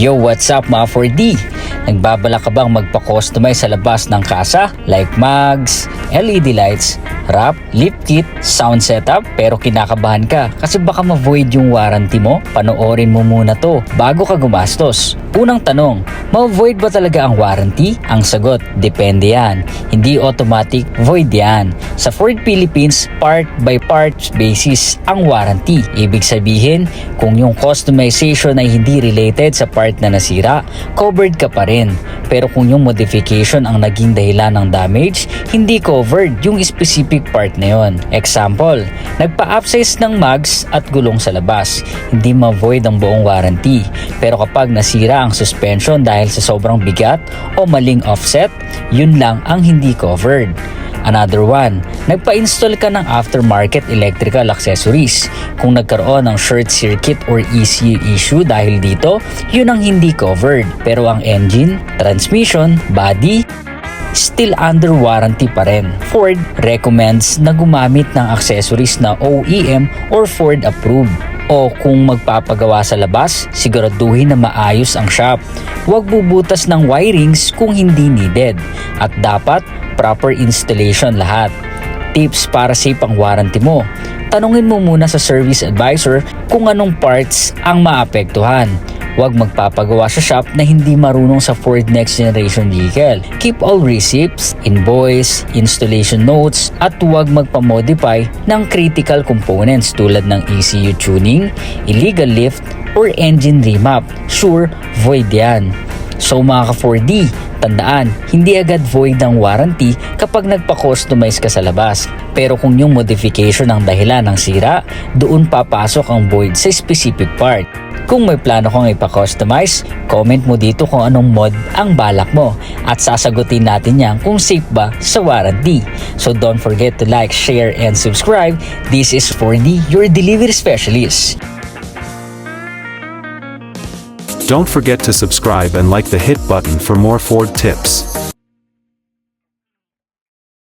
Yo, what's up mga 4D? Nagbabala ka bang magpa-customize sa labas ng kasa? Like mags, LED lights, wrap, lip kit, sound setup pero kinakabahan ka kasi baka ma-void yung warranty mo? Panoorin mo muna to bago ka gumastos. Unang tanong, ma-void ba talaga ang warranty? Ang sagot, depende yan. Hindi automatic void yan. Sa Ford Philippines, part by part basis ang warranty. Ibig sabihin, kung yung customization ay hindi related sa part na nasira, covered ka pa rin. Pero kung yung modification ang naging dahilan ng damage, hindi covered yung specific part na yon. Example, nagpa-upsize ng mags at gulong sa labas. Hindi ma-void ang buong warranty. Pero kapag nasira ang suspension dahil sa sobrang bigat o maling offset, yun lang ang hindi covered. Another one, nagpa-install ka ng aftermarket electrical accessories. Kung nagkaroon ng short circuit or ECU issue dahil dito, yun ang hindi covered. Pero ang engine, transmission, body, still under warranty pa rin. Ford recommends na gumamit ng accessories na OEM or Ford approved. O kung magpapagawa sa labas, siguraduhin na maayos ang shop. Huwag bubutas ng wirings kung hindi needed. At dapat proper installation lahat. Tips para safe ang warranty mo. Tanungin mo muna sa service advisor kung anong parts ang maapektuhan. Huwag magpapagawa sa shop na hindi marunong sa Ford Next Generation vehicle. Keep all receipts, invoice, installation notes, at huwag magpamodify ng critical components tulad ng ECU tuning, illegal lift, or engine remap. Sure, void yan. So mga ka-4D, tandaan, hindi agad void ang warranty kapag nagpa-customize ka sa labas. Pero kung yung modification ang dahilan ng sira, doon papasok ang void sa specific part. Kung may plano kang ipa-customize, comment mo dito kung anong mod ang balak mo at sasagutin natin yan kung safe ba sa warranty. So don't forget to like, share, and subscribe. This is 4D, your delivery specialist. Don't forget to subscribe and like the hit button for more Ford tips.